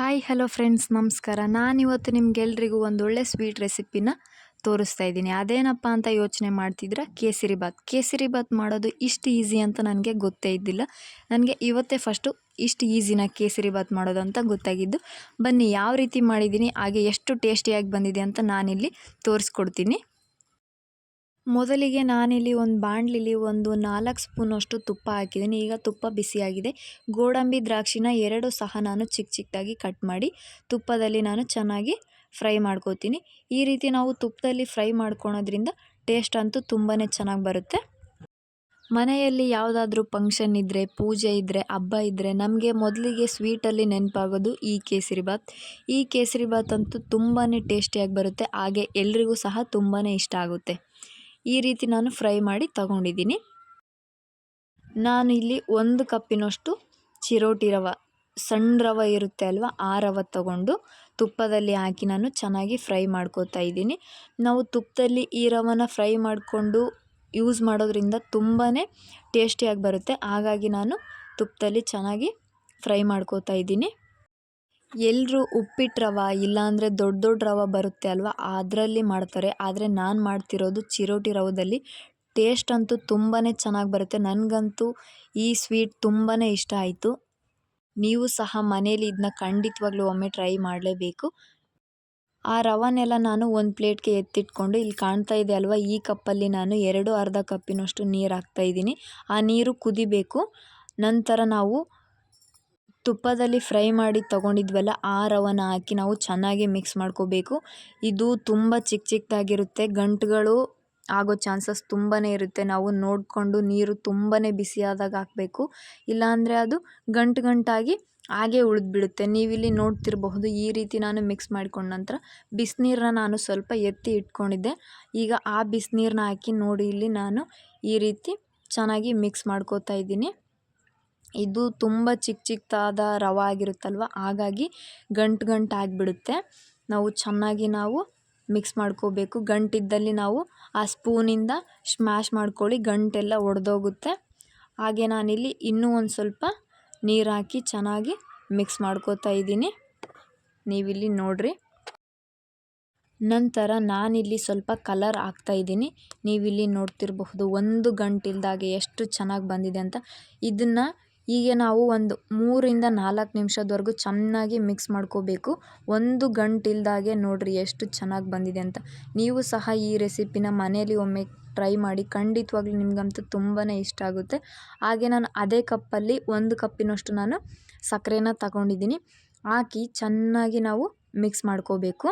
Hi hello friends ನಮಸ್ಕಾರ. ನಾನಿವತ್ತು ನಿಮ್ಗೆಲ್ರಿಗೂ ಒಳ್ಳೆ ಸ್ವೀಟ್ ರೆಸಿಪಿನ ತೋರಿಸ್ತಾ ಇದ್ದೀನಿ. ಅದೇನಪ್ಪ ಅಂತ ಯೋಚನೆ ಮಾಡ್ತಿದ್ರೆ ಕೇಸರಿ ಬಾತ್. ಕೇಸರಿ ಬಾತ್ ಮಾಡೋದು ಇಷ್ಟು ಈಸಿ ಅಂತ ನನಗೆ ಗೊತ್ತೇ ಇದ್ದಿಲ್ಲ. ನನಗೆ ಇವತ್ತೇ ಫಸ್ಟು ಇಷ್ಟು ಈಸಿನ ಕೇಸರಿ ಬಾತ್ ಮಾಡೋದು ಅಂತ ಗೊತ್ತಾಗಿದ್ದು. ಬನ್ನಿ, ಯಾವ ರೀತಿ ಮಾಡಿದ್ದೀನಿ, ಹಾಗೆ ಎಷ್ಟು ಟೇಸ್ಟಿಯಾಗಿ ಬಂದಿದೆ ಅಂತ ನಾನಿಲ್ಲಿ ತೋರಿಸ್ಕೊಡ್ತೀನಿ. ಮೊದಲಿಗೆ ನಾನಿಲ್ಲಿ ಒಂದು ಬಾಣಲಿಲಿ ಒಂದು ನಾಲ್ಕು ಸ್ಪೂನಷ್ಟು ತುಪ್ಪ ಹಾಕಿದ್ದೀನಿ. ಈಗ ತುಪ್ಪ ಬಿಸಿಯಾಗಿದೆ. ಗೋಡಂಬಿ ದ್ರಾಕ್ಷಿನ ಎರಡು ಸಹ ನಾನು ಚಿಕ್ಕ ಚಿಕ್ಕದಾಗಿ ಕಟ್ ಮಾಡಿ ತುಪ್ಪದಲ್ಲಿ ನಾನು ಚೆನ್ನಾಗಿ ಫ್ರೈ ಮಾಡ್ಕೋತೀನಿ. ಈ ರೀತಿ ನಾವು ತುಪ್ಪದಲ್ಲಿ ಫ್ರೈ ಮಾಡ್ಕೊಳೋದ್ರಿಂದ ಟೇಸ್ಟ್ ಅಂತೂ ತುಂಬಾ ಚೆನ್ನಾಗಿ ಬರುತ್ತೆ. ಮನೆಯಲ್ಲಿ ಯಾವುದಾದ್ರೂ ಫಂಕ್ಷನ್ ಇದ್ದರೆ ಪೂಜೆ ಇದ್ದರೆ ಹಬ್ಬ ಇದ್ದರೆ ನಮಗೆ ಮೊದಲಿಗೆ ಸ್ವೀಟಲ್ಲಿ ನೆನಪಾಗೋದು ಈ ಕೇಸರಿ ಬಾತ್. ಈ ಕೇಸರಿ ಬಾತ್ ಅಂತೂ ತುಂಬಾ ಟೇಸ್ಟಿಯಾಗಿ ಬರುತ್ತೆ. ಹಾಗೆ ಎಲ್ರಿಗೂ ಸಹ ತುಂಬಾ ಇಷ್ಟ ಆಗುತ್ತೆ. ಈ ರೀತಿ ನಾನು ಫ್ರೈ ಮಾಡಿ ತಗೊಂಡಿದ್ದೀನಿ. ನಾನು ಇಲ್ಲಿ ಒಂದು ಕಪ್ಪಿನಷ್ಟು ಚಿರೋಟಿ ರವೆ, ಸಣ್ಣ ರವೆ ಇರುತ್ತೆ ಅಲ್ವಾ, ಆ ರವೆ ತಗೊಂಡು ತುಪ್ಪದಲ್ಲಿ ಹಾಕಿ ನಾನು ಚೆನ್ನಾಗಿ ಫ್ರೈ ಮಾಡ್ಕೋತಾ ಇದ್ದೀನಿ. ನಾವು ತುಪ್ಪದಲ್ಲಿ ಈ ರವನ ಫ್ರೈ ಮಾಡಿಕೊಂಡು ಯೂಸ್ ಮಾಡೋದ್ರಿಂದ ತುಂಬಾ ಟೇಸ್ಟಿಯಾಗಿ ಬರುತ್ತೆ. ಹಾಗಾಗಿ ನಾನು ತುಪ್ಪದಲ್ಲಿ ಚೆನ್ನಾಗಿ ಫ್ರೈ ಮಾಡ್ಕೋತಾ ಇದ್ದೀನಿ. ಎಲ್ಲರೂ ಉಪ್ಪಿಟ್ಟು ರವೆ, ಇಲ್ಲಾಂದರೆ ದೊಡ್ಡ ದೊಡ್ಡ ರವೆ ಬರುತ್ತೆ ಅಲ್ವಾ? ಅದರಲ್ಲಿ ಮಾಡ್ತಾರೆ. ಆದರೆ ನಾನು ಮಾಡ್ತಿರೋದು ಚಿರೋಟಿ ರವದಲ್ಲಿ ಟೇಸ್ಟ್ ಅಂತೂ ತುಂಬಾ ಚೆನ್ನಾಗಿ ಬರುತ್ತೆ. ನನಗಂತೂ ಈ ಸ್ವೀಟ್ ತುಂಬಾ ಇಷ್ಟ ಆಯಿತು. ನೀವು ಸಹ ಮನೇಲಿ ಇದನ್ನ ಖಂಡಿತವಾಗ್ಲೂ ಒಮ್ಮೆ ಟ್ರೈ ಮಾಡಲೇಬೇಕು. ಆ ರವನೆಲ್ಲ ನಾನು ಒಂದು ಪ್ಲೇಟ್ಗೆ ಎತ್ತಿಟ್ಕೊಂಡು ಇಲ್ಲಿ ಕಾಣ್ತಾ ಇದೆ ಅಲ್ವಾ? ಈ ಕಪ್ಪಲ್ಲಿ ನಾನು ಎರಡು ಅರ್ಧ ಕಪ್ಪಿನಷ್ಟು ನೀರು ಹಾಕ್ತಾಯಿದ್ದೀನಿ ಆ ನೀರು ಕುದಿಬೇಕು. ನಂತರ ನಾವು ತುಪ್ಪದಲ್ಲಿ ಫ್ರೈ ಮಾಡಿ ತೊಗೊಂಡಿದ್ವಲ್ಲ, ಆ ರವನ ಹಾಕಿ ನಾವು ಚೆನ್ನಾಗಿ ಮಿಕ್ಸ್ ಮಾಡ್ಕೋಬೇಕು. ಇದು ತುಂಬ ಚಿಕ್ಕ ಚಿಕ್ಕದಾಗಿರುತ್ತೆ ಗಂಟುಗಳು ಆಗೋ ಚಾನ್ಸಸ್ ತುಂಬಾ ಇರುತ್ತೆ. ನಾವು ನೋಡಿಕೊಂಡು ನೀರು ತುಂಬಾ ಬಿಸಿಯಾದಾಗ ಹಾಕಬೇಕು. ಇಲ್ಲಾಂದರೆ ಅದು ಗಂಟು ಗಂಟಾಗಿ ಹಾಗೆ ಉಳಿದ್ಬಿಡುತ್ತೆ. ನೀವಿಲ್ಲಿ ನೋಡ್ತಿರಬಹುದು, ಈ ರೀತಿ ನಾನು ಮಿಕ್ಸ್ ಮಾಡಿಕೊಂಡ ನಂತರ ಬಿಸಿನೀರನ್ನ ನಾನು ಸ್ವಲ್ಪ ಎತ್ತಿ ಇಟ್ಕೊಂಡಿದ್ದೆ. ಈಗ ಆ ಬಿಸಿನೀರನ್ನ ಹಾಕಿ ನೋಡಿ, ಇಲ್ಲಿ ನಾನು ಈ ರೀತಿ ಚೆನ್ನಾಗಿ ಮಿಕ್ಸ್ ಮಾಡ್ಕೋತಾ ಇದ್ದೀನಿ. ಇದು ತುಂಬ ಚಿಕ್ಕ ಚಿಕ್ಕದಾದ ರವೆ ಆಗಿರುತ್ತಲ್ವ ಹಾಗಾಗಿ ಗಂಟು ಗಂಟು ಆಗಿಬಿಡುತ್ತೆ. ನಾವು ಚೆನ್ನಾಗಿ ನಾವು ಮಿಕ್ಸ್ ಮಾಡ್ಕೋಬೇಕು. ಗಂಟಿದ್ದಲ್ಲಿ ನಾವು ಆ ಸ್ಪೂನಿಂದ ಸ್ಮ್ಯಾಶ್ ಮಾಡ್ಕೊಳ್ಳಿ, ಗಂಟೆಲ್ಲ ಒಡೆದೋಗುತ್ತೆ. ಹಾಗೆ ನಾನಿಲ್ಲಿ ಇನ್ನೂ ಒಂದು ಸ್ವಲ್ಪ ನೀರು ಹಾಕಿ ಚೆನ್ನಾಗಿ ಮಿಕ್ಸ್ ಮಾಡ್ಕೋತಾ ಇದ್ದೀನಿ. ನೀವಿಲ್ಲಿ ನೋಡ್ರಿ. ನಂತರ ನಾನಿಲ್ಲಿ ಸ್ವಲ್ಪ ಕಲರ್ ಹಾಕ್ತಾ ಇದ್ದೀನಿ. ನೀವಿಲ್ಲಿ ನೋಡ್ತಿರಬಹುದು ಒಂದು ಗಂಟಿಲ್ದಾಗೆ ಎಷ್ಟು ಚೆನ್ನಾಗಿ ಬಂದಿದೆ ಅಂತ. ಇದನ್ನು ಹೀಗೆ ನಾವು ಒಂದು ಮೂರರಿಂದ ನಾಲ್ಕು ನಿಮಿಷದವರೆಗೂ ಚೆನ್ನಾಗಿ ಮಿಕ್ಸ್ ಮಾಡ್ಕೋಬೇಕು. ಒಂದು ಗಂಟಿಲ್ದಾಗೆ ನೋಡಿರಿ ಎಷ್ಟು ಚೆನ್ನಾಗಿ ಬಂದಿದೆ ಅಂತ. ನೀವು ಸಹ ಈ ರೆಸಿಪಿನ ಮನೇಲಿ ಒಮ್ಮೆ ಟ್ರೈ ಮಾಡಿ, ಖಂಡಿತವಾಗ್ಲೂ ನಿಮಗಂತೂ ತುಂಬಾ ಇಷ್ಟ ಆಗುತ್ತೆ. ಹಾಗೆ ನಾನು ಅದೇ ಕಪ್ಪಲ್ಲಿ ಒಂದು ಕಪ್ಪಿನಷ್ಟು ನಾನು ಸಕ್ಕರೆನ ತಗೊಂಡಿದ್ದೀನಿ. ಹಾಕಿ ಚೆನ್ನಾಗಿ ನಾವು ಮಿಕ್ಸ್ ಮಾಡ್ಕೋಬೇಕು.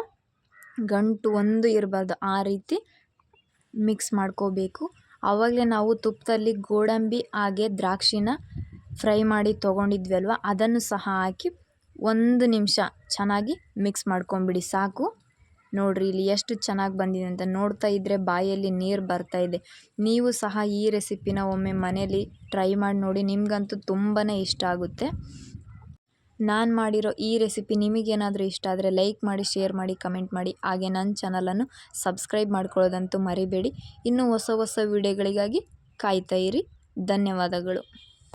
ಗಂಟು ಒಂದು ಇರಬಾರ್ದು ಆ ರೀತಿ ಮಿಕ್ಸ್ ಮಾಡ್ಕೋಬೇಕು. ಆವಾಗಲೇ ನಾವು ತುಪ್ಪದಲ್ಲಿ ಗೋಡಂಬಿ ಹಾಗೆ ದ್ರಾಕ್ಷಿನ ಫ್ರೈ ಮಾಡಿ ತೊಗೊಂಡಿದ್ವಿ ಅಲ್ವ ಅದನ್ನು ಸಹ ಹಾಕಿ ಒಂದು ನಿಮಿಷ ಚೆನ್ನಾಗಿ ಮಿಕ್ಸ್ ಮಾಡ್ಕೊಂಬಿಡಿ, ಸಾಕು. ನೋಡಿರಿ, ಇಲ್ಲಿ ಎಷ್ಟು ಚೆನ್ನಾಗಿ ಬಂದಿದೆ ಅಂತ. ನೋಡ್ತಾ ಇದ್ದರೆ ಬಾಯಲ್ಲಿ ನೀರು ಬರ್ತಾ ಇದೆ. ನೀವು ಸಹ ಈ ರೆಸಿಪಿನ ಒಮ್ಮೆ ಮನೇಲಿ ಟ್ರೈ ಮಾಡಿ ನೋಡಿ, ನಿಮಗಂತೂ ತುಂಬಾ ಇಷ್ಟ ಆಗುತ್ತೆ. ನಾನು ಮಾಡಿರೋ ಈ ರೆಸಿಪಿ ನಿಮಗೇನಾದರೂ ಇಷ್ಟ ಆದರೆ ಲೈಕ್ ಮಾಡಿ, ಶೇರ್ ಮಾಡಿ, ಕಮೆಂಟ್ ಮಾಡಿ. ಹಾಗೆ ನನ್ನ ಚಾನಲನ್ನು ಸಬ್ಸ್ಕ್ರೈಬ್ ಮಾಡ್ಕೊಳ್ಳೋದಂತೂ ಮರಿಬೇಡಿ. ಇನ್ನೂ ಹೊಸ ಹೊಸ ವಿಡಿಯೋಗಳಿಗಾಗಿ ಕಾಯ್ತಾ ಇರಿ. ಧನ್ಯವಾದಗಳು.